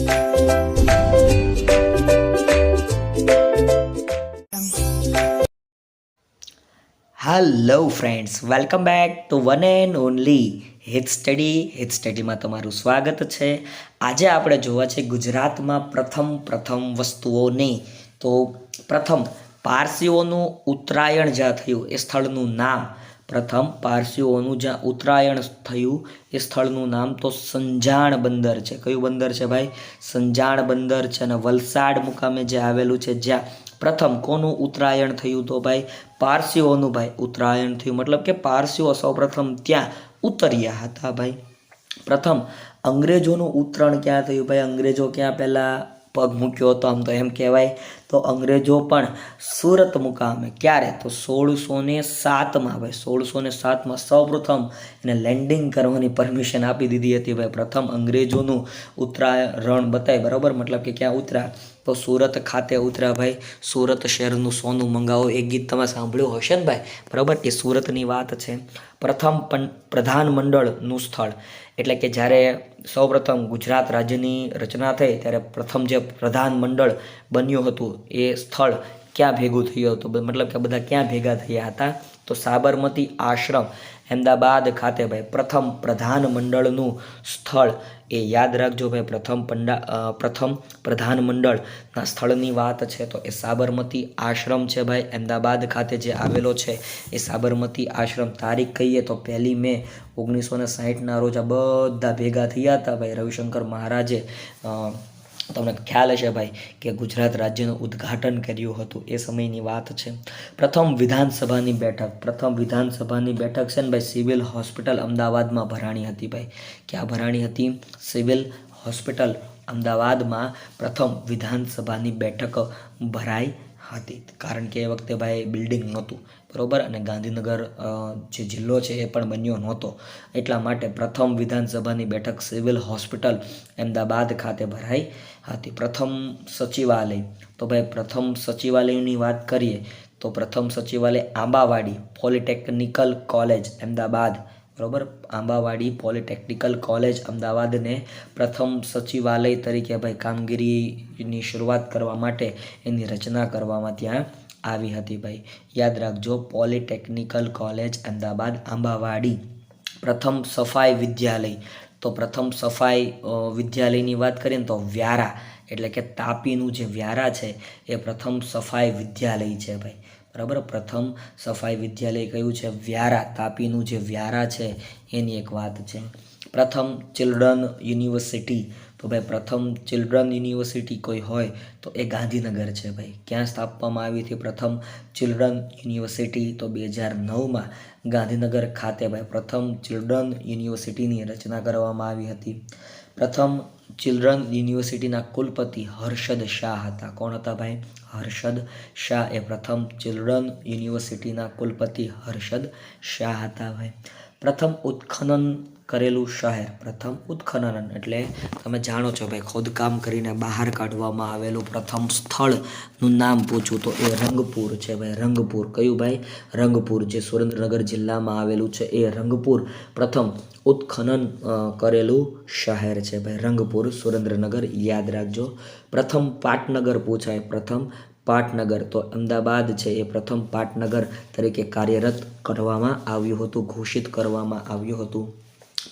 Hello friends welcome back to one and only Hit study Hit સ્ટડીમાં તમારું સ્વાગત છે. આજે આપણે જોવા છે ગુજરાતમાં પ્રથમ પ્રથમ વસ્તુઓની. તો પ્રથમ, પારસીઓનું ઉત્તરાયણ જ્યાં થયું, એ સ્થળનું નામ. પ્રથમ પારસીઓનું જ્યાં ઉત્તરાયણ થયું, એ સ્થળનું નામ તો સંજાણ બંદર છે. કયું બંદર છે ભાઈ? સંજાણ બંદર છે અને વલસાડ મુકામે જે આવેલું છે, જ્યાં પ્રથમ કોનું ઉત્તરાયણ થયું તો ભાઈ? પારસીઓનું ભાઈ, ઉત્તરાયણ થયું. મતલબ કે પારસીઓ સૌપ્રથમ ત્યાં ઉતર્યા હતા ભાઈ. પ્રથમ, અંગ્રેજોનું ઉત્તરાયણ ક્યાં થયું ભાઈ? અંગ્રેજો ક્યાં પહેલાં પગ મૂક્યો હતો? આમ તો એમ કહેવાય. તો અંગ્રેજો પણ સુરત મુકામે. ક્યારે? તો સોળસો ને સાતમાં ભાઈ. સોળસો ને સાતમાં સૌપ્રથમ એને લેન્ડિંગ કરવાની પરમિશન આપી દીધી હતી ભાઈ. પ્રથમ અંગ્રેજોનું ઉત્તરાયણ બતાય. બરાબર? મતલબ કે ક્યાં ઉતરા? તો સુરત ખાતે ઉતર્યા ભાઈ. સુરત શહેરનું સોનું મંગાવો. એ ગીત તમે સાંભળ્યું હશે ને ભાઈ? બરાબર? એ સુરતની વાત છે. પ્રથમ પણ પ્રધાનમંડળનું સ્થળ. એટલે કે જ્યારે સૌપ્રથમ ગુજરાત રાજ્યની રચના થઈ, ત્યારે પ્રથમ જે પ્રધાનમંડળ બન્યું હતું, એ સ્થળ ક્યાં ભેગું થયું હતું? મતલબ કે બધા ક્યાં ભેગા થયા હતા? તો સાબરમતી આશ્રમ અહેમદાબાદ ખાતે ભાઈ, પ્રથમ પ્રધાનમંડળનું સ્થળ. એ યાદ રાખજો ભાઈ, પ્રથમ પંડા પ્રથમ પ્રધાનમંડળના સ્થળની વાત છે તો એ સાબરમતી આશ્રમ છે ભાઈ અહેમદાબાદ ખાતે જે આવેલો છે, એ સાબરમતી આશ્રમ. તારીખ કહીએ તો પહેલી મે ઓગણીસો ને સાહીઠના રોજ આ બધા ભેગા થયા હતા ભાઈ, રવિશંકર મહારાજે. તમને ખ્યાલ હશે ભાઈ કે ગુજરાત રાજ્યનું ઉદ્ઘાટન કર્યું હતું. એ સમયની વાત છે. પ્રથમ વિધાનસભાની બેઠક. પ્રથમ વિધાનસભાની બેઠક છે ને ભાઈ સિવિલ હોસ્પિટલ અમદાવાદમાં ભરાણી હતી ભાઈ. ક્યાં ભરાણી હતી? સિવિલ હોસ્પિટલ અમદાવાદમાં પ્રથમ વિધાનસભાની બેઠક ભરાઈ હતી. કારણ કે એ વખતે ભાઈ બિલ્ડિંગ નહોતું. બરોબર? અને ગાંધીનગર જે જિલ્લો છે એ પણ બન્યો નહોતો. એટલા માટે પ્રથમ વિધાનસભાની બેઠક સિવિલ હોસ્પિટલ અમદાવાદ ખાતે ભરાઈ હતી. પ્રથમ સચિવાલય. તો ભાઈ, પ્રથમ સચિવાલયની વાત કરીએ, તો પ્રથમ સચિવાલય આંબાવાડી પોલિટેકનિકલ કોલેજ અમદાવાદ. બરોબર? આંબાવાડી પોલિટેકનિકલ કોલેજ અમદાવાદને પ્રથમ સચિવાલય તરીકે ભાઈ કામગીરીની શરૂઆત કરવા માટે એની રચના કરવામાં ત્યાં આવી હતી ભાઈ. યાદ રાખજો, પોલિટેકનિકલ કોલેજ અમદાવાદ આંબાવાડી, પ્રથમ સફાઈ વિદ્યાલય. તો પ્રથમ સફાઈ વિદ્યાલયની વાત કરીએ ને તો વ્યારા, એટલે કે તાપીનું જે વ્યારા છે, એ પ્રથમ સફાઈ વિદ્યાલય છે ભાઈ. બરાબર? પ્રથમ સફાઈ વિદ્યાલય કયું છે? વ્યારા. તાપીનું જે વ્યારા છે, એની એક વાત છે. પ્રથમ ચિલ્ડ્રન યુનિવર્સિટી તો ભાઈ પ્રથમ ચિલ્ડ્રન યુનિવર્સિટી કોઈ હોય તો એ ગાંધીનગર છે ભાઈ. ક્યાં સ્થાપવામાં આવી હતી પ્રથમ ચિલ્ડ્રન યુનિવર્સિટી તો બે હજાર નવમાં ગાંધીનગર ખાતે ભાઈ પ્રથમ ચિલ્ડ્રન યુનિવર્સિટીની રચના કરવામાં આવી હતી. પ્રથમ ચિલ્ડ્રન યુનિવર્સિટીના કુલપતિ હર્ષદ શાહ હતા. કોણ હતા ભાઈ? હર્ષદ શાહ. એ પ્રથમ ચિલ્ડ્રન યુનિવર્સિટીના કુલપતિ હર્ષદ શાહ હતા ભાઈ. પ્રથમ ઉત્ખનન કરેલું શહેર. પ્રથમ ઉત્ખનન એટલે તમે જાણો છો ભાઈ, ખોદકામ કરીને બહાર કાઢવામાં આવેલું પ્રથમ સ્થળનું નામ પૂછું તો એ રંગપુર છે ભાઈ. રંગપુર કયું ભાઈ? રંગપુર જે સુરેન્દ્રનગર જિલ્લામાં આવેલું છે એ રંગપુર. પ્રથમ ઉત્ખનન કરેલું શહેર છે ભાઈ. રંગપુર, સુરેન્દ્રનગર યાદ રાખજો. પ્રથમ પાટનગર પૂછાય. પ્રથમ પાટનગર તો અમદાવાદ છે. એ પ્રથમ પાટનગર તરીકે કાર્યરત કરવામાં આવ્યું હતું, ઘોષિત કરવામાં આવ્યું હતું.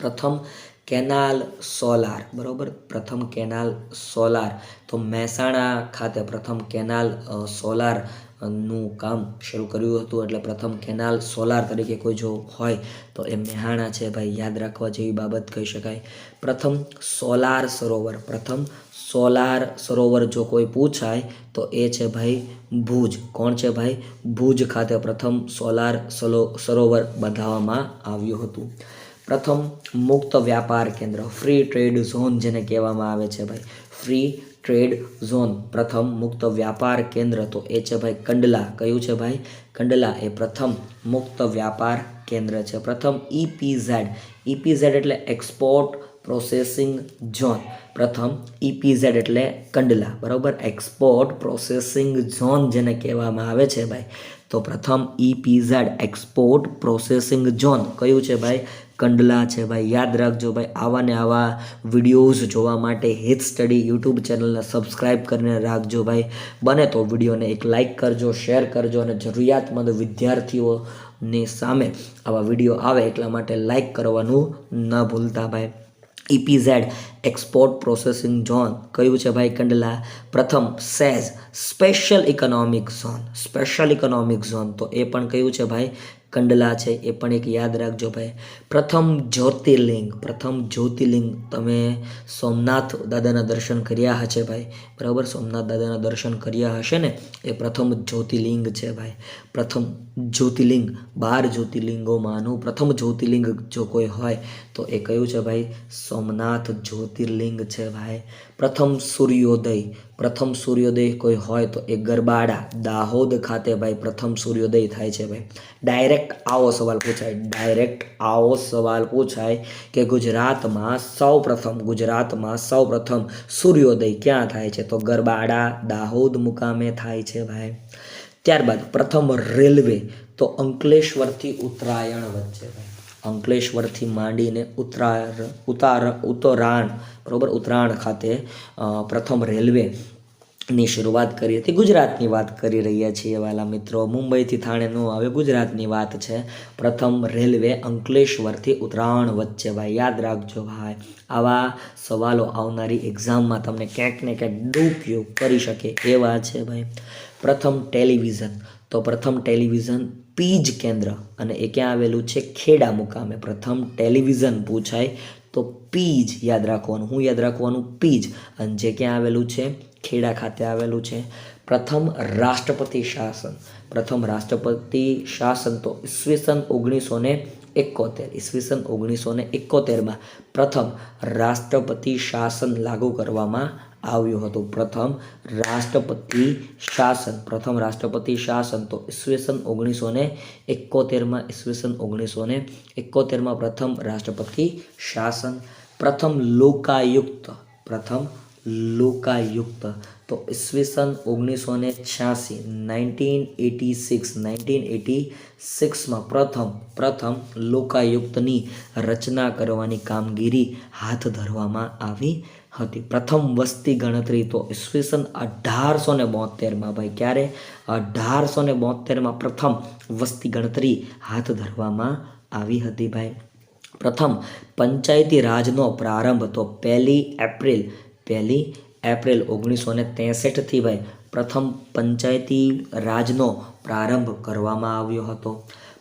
પ્રથમ કેનાલ સોલાર, બરાબર? પ્રથમ કેનાલ સોલાર. તો મહેસાણા ખાતે પ્રથમ કેનાલ સોલારનું કામ શરૂ કર્યું હતું. એટલે પ્રથમ કેનાલ સોલાર તરીકે કોઈ જો હોય, તો એ મેહાણા છે. ભાઈ, યાદ રાખવા જેવી બાબત કહી શકાય. પ્રથમ સોલાર સરોવર, પ્રથમ સોલાર સરોવર જો કોઈ પૂછાય, તો એ છે ભાઈ, ભુજ. કોણ છે ભાઈ? ભુજ ખાતે પ્રથમ સોલાર સલો, સરોવર બંધાવવામાં આવ્યું હતું. પ્રથમ મુક્ત વ્યાપાર કેન્દ્ર ફ્રી ટ્રેડ ઝોન જેને કહેવામાં આવે છે ભાઈ. ફ્રી ટ્રેડ ઝોન પ્રથમ મુક્ત વ્યાપાર કેન્દ્ર. તો એ છે ભાઈ કંડલા. કયું છે ભાઈ? કંડલા એ પ્રથમ મુક્ત વ્યાપાર કેન્દ્ર છે. પ્રથમ ઇપીઝેડ ઈપીઝેડ એટલે એક્સપોર્ટ પ્રોસેસિંગ ઝોન પ્રથમ ઇપીઝેડ એટલે કંડલા. બરાબર? એક્સપોર્ટ પ્રોસેસિંગ ઝોન જેને કહેવામાં આવે છે ભાઈ. તો પ્રથમ ઇપીઝેડ એક્સપોર્ટ પ્રોસેસિંગ ઝોન કયું છે ભાઈ? કંડલા છે ભાઈ. યાદ રાખજો ભાઈ, આવા ને આવા વિડીયોઝ જોવા માટે હિત સ્ટડી યુટ્યુબ ચેનલને સબસ્ક્રાઈબ કરીને રાખજો ભાઈ. બને તો વિડીયોને એક લાઇક કરજો શેર કરજો અને જરૂરિયાતમંદ વિદ્યાર્થીઓની સામે આવા વીડિયો આવે એટલા માટે લાઇક કરવાનું ન ભૂલતા ભાઈ. ઇપીઝેડ એક્સપોર્ટ પ્રોસેસિંગ ઝોન કયું છે ભાઈ કંડલા? પ્રથમ SEZ special economic zone special economic zone તો એ પણ કયું છે ભાઈ? કંડલા છે એ પણ એક યાદ રાખજો ભાઈ. પ્રથમ જ્યોતિર્લિંગ પ્રથમ જ્યોતિર્લિંગ તમે સોમનાથ દાદાના દર્શન કર્યા હશે ભાઈ. બરાબર? સોમનાથ દાદાના દર્શન કર્યા હશે ને, એ પ્રથમ જ્યોતિર્લિંગ છે ભાઈ. પ્રથમ જ્યોતિર્લિંગ, બાર જ્યોતિર્લિંગોમાંનું પ્રથમ જ્યોતિર્લિંગ જો કોઈ હોય, તો એ કયું છે ભાઈ? સોમનાથ જ્યોતિર્લિંગ છે ભાઈ. પ્રથમ સૂર્યોદય પ્રથમ સૂર્યોદય કોઈ હોય તો એ ગરબાડા દાહોદ ખાતે ભાઈ પ્રથમ સૂર્યોદય થાય છે ભાઈ. ડાયરેક્ટ આવો સવાલ પૂછાય. ડાયરેક્ટ આવો સવાલ પૂછાય કે ગુજરાતમાં સૌ પ્રથમ ગુજરાતમાં સૌ પ્રથમ સૂર્યોદય ક્યાં થાય છે? તો ગરબાડા દાહોદ મુકામે થાય છે ભાઈ. ત્યારબાદ પ્રથમ રેલવે, તો અંકલેશ્વરથી ઉત્તરાયણ વચ્ચે ભાઈ. અંકલેશ્વરથી માંડીને ઉત્તરાયણ ઉતાર, ઉત્તરાયણ, બરોબર? ઉત્તરાયણ ખાતે પ્રથમ રેલવે ની શરૂઆત કરી હતી ગુજરાતની વાત કરી રહ્યા છીએ વાલા મિત્રો. મુંબઈથી થાણેનું હવે ગુજરાતની વાત છે. પ્રથમ રેલવે અંકલેશ્વરથી ઉત્તરાયણ વચ્ચે ભાઈ. યાદ રાખજો ભાઈ, આવા સવાલો આવનારી એક્ઝામમાં તમને ક્યાંક ને ક્યાંક દુપયોગ કરી શકે એવા છે ભાઈ. પ્રથમ ટેલિવિઝન. તો પ્રથમ ટેલિવિઝન પીજ કેન્દ્ર. અને એ ક્યાં આવેલું છે? ખેડા મુકામે. પ્રથમ ટેલિવિઝન પૂછાય. તો પીજ યાદ રાખવાનું, હું યાદ રાખવાનું પીજ. અને જે ક્યાં આવેલું છે? ખેડા ખાતે આવેલું છે. પ્રથમ રાષ્ટ્રપતિ શાસન. પ્રથમ રાષ્ટ્રપતિ શાસન તો ઈસવીસન ઓગણીસો ને એકોતેર, ઈસવીસન ઓગણીસો ને એકોતેરમાં પ્રથમ રાષ્ટ્રપતિ શાસન લાગુ કરવામાં આવ્યું હતું. પ્રથમ રાષ્ટ્રપતિ શાસન, પ્રથમ રાષ્ટ્રપતિ શાસન તો ઈસવીસન ઓગણીસો ને એકોતેરમાં, ઈસવીસન ઓગણીસો ને એકોતેરમાં પ્રથમ રાષ્ટ્રપતિ શાસન, પ્રથમ લોકાયુક્ત પ્રથમ લોકાયુક્ત તો ઈસવીસન ઓગણીસો ને છ્યાસી, nineteen eighty six, nineteen eighty સિક્સમાં પ્રથમ પ્રથમ લોકાયુક્તની રચના કરવાની કામગીરી હાથ ધરવામાં આવી હતી. પ્રથમ વસ્તી ગણતરી તો ઈસવીસન અઢારસો ને બોતેરમાં ભાઈ, ક્યારે? અઢારસો ને બોતેરમાં પ્રથમ વસ્તી ગણતરી હાથ ધરવામાં આવી હતી ભાઈ. પ્રથમ પંચાયતી રાજનો પ્રારંભ તો પહેલી એપ્રિલ પહેલી એપ્રિલ ઓગણીસો ને ત્રેસઠથી ભાઈ, પ્રથમ પંચાયતી રાજનો પ્રારંભ કરવામાં આવ્યો હતો.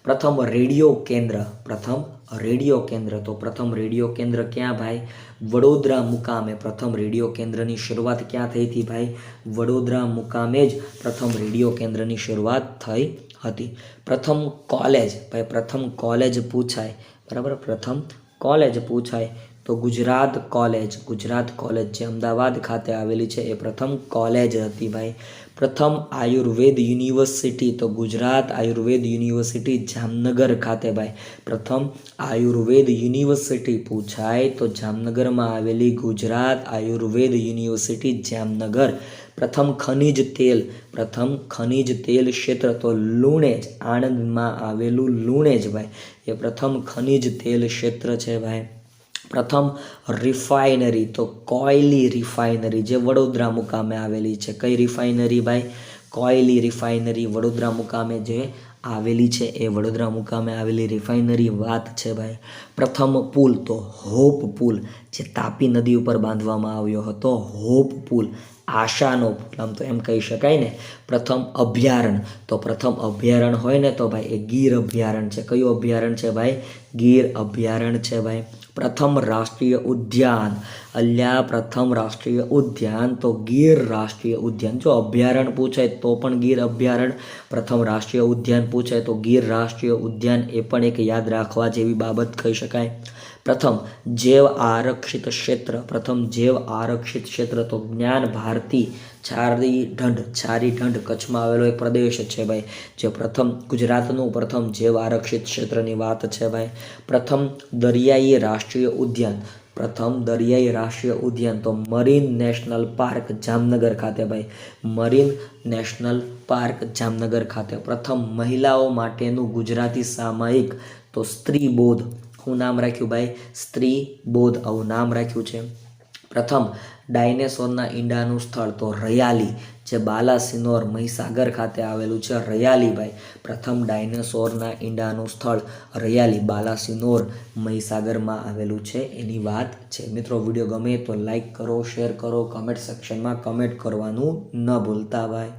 પ્રથમ રેડિયો કેન્દ્ર, પ્રથમ રેડિયો કેન્દ્ર. તો પ્રથમ રેડિયો કેન્દ્ર ક્યાં ભાઈ? વડોદરા મુકામે પ્રથમ રેડિયો કેન્દ્રની શરૂઆત ક્યાં થઈ હતી ભાઈ? વડોદરા મુકામે જ પ્રથમ રેડિયો કેન્દ્રની શરૂઆત થઈ હતી. પ્રથમ કોલેજ, ભાઈ પ્રથમ કોલેજ પૂછાય. બરાબર? પ્રથમ કોલેજ પૂછાય. તો ગુજરાત કોલેજ ગુજરાત કોલેજ જે અમદાવાદ ખાતે આવેલી છે, એ પ્રથમ કોલેજ હતી ભાઈ. પ્રથમ આયુર્વેદ યુનિવર્સિટી, તો ગુજરાત આયુર્વેદ યુનિવર્સિટી જામનગર ખાતે ભાઈ. પ્રથમ આયુર્વેદ યુનિવર્સિટી પૂછાય તો જામનગરમાં આવેલી ગુજરાત આયુર્વેદ યુનિવર્સિટી જામનગર. પ્રથમ ખનિજ તેલ, પ્રથમ ખનિજ તેલ ક્ષેત્ર, તો લુણેજ, આણંદમાં આવેલું લુણેજ ભાઈ. એ પ્રથમ ખનિજ તેલ ક્ષેત્ર છે ભાઈ. પ્રથમ રિફાઇનરી તો કોયલી રિફાઇનરી જે વડોદરા મુકામે આવેલી છે. કઈ રિફાઇનરી ભાઈ? કોયલી રિફાઇનરી વડોદરા મુકામે જે આવેલી છે, એ વડોદરા મુકામે આવેલી રિફાઇનરી વાત છે ભાઈ. પ્રથમ પુલ, તો હોપ પુલ જે તાપી નદી ઉપર બાંધવામાં આવ્યો હતો. હોપ પુલ, આશાનો પુલ, આમ તો એમ કહી શકાય ને. પ્રથમ અભયારણ, તો પ્રથમ અભયારણ હોય ને તો ભાઈ એ ગીર અભયારણ્ય છે. કયું અભયારણ્ય છે ભાઈ? ગીર અભયારણ્ય છે ભાઈ. પ્રથમ રાષ્ટ્રીય ઉદ્યાન. અલ્યા, પ્રથમ રાષ્ટ્રીય ઉદ્યાન તો ગીર રાષ્ટ્રીય ઉદ્યાન. જો અભયારણ્ય પૂછાય તો પણ ગીર અભયારણ્ય પ્રથમ રાષ્ટ્રીય ઉદ્યાન પૂછાય તો ગીર રાષ્ટ્રીય ઉદ્યાન એ પણ એક યાદ રાખવા જેવી બાબત કહી શકાય. પ્રથમ જૈવ આરક્ષિત ક્ષેત્ર, પ્રથમ જૈવ આરક્ષિત ક્ષેત્ર તો જ્ઞાન ભારતી ચારી ઢંઢ ચારી ઢંઢ કચ્છમાં આવેલો એક પ્રદેશ છે ભાઈ, જે પ્રથમ ગુજરાતનું પ્રથમ જૈવ આરક્ષિત ક્ષેત્રની વાત છે ભાઈ. પ્રથમ દરિયાઈ રાષ્ટ્રીય ઉદ્યાન, પ્રથમ દરિયાઈ રાષ્ટ્રીય ઉદ્યાન તો મરીન નેશનલ પાર્ક જામનગર ખાતે ભાઈ. મરીન નેશનલ પાર્ક જામનગર ખાતે. પ્રથમ મહિલાઓ માટેનું ગુજરાતી સામાયિક તો સ્ત્રી બોધ શું નામ રાખ્યું ભાઈ સ્ત્રી બોધ. આવું નામ રાખ્યું છે. પ્રથમ, ડાયનેસોરના ઈંડાનું સ્થળ તો રયાલી, જે બાલાસિનોર મહીસાગર ખાતે આવેલું છે રયાલીભાઈ પ્રથમ, ડાયનેસોરના ઈંડાનું સ્થળ રયાલી, બાલાસિનોર મહીસાગરમાં આવેલું છે. એની વાત છે. મિત્રો, વીડિયો ગમે તો લાઈક કરો, શેર કરો કમેન્ટ સેક્શનમાં કમેન્ટ કરવાનું ન ભૂલતા ભાઈ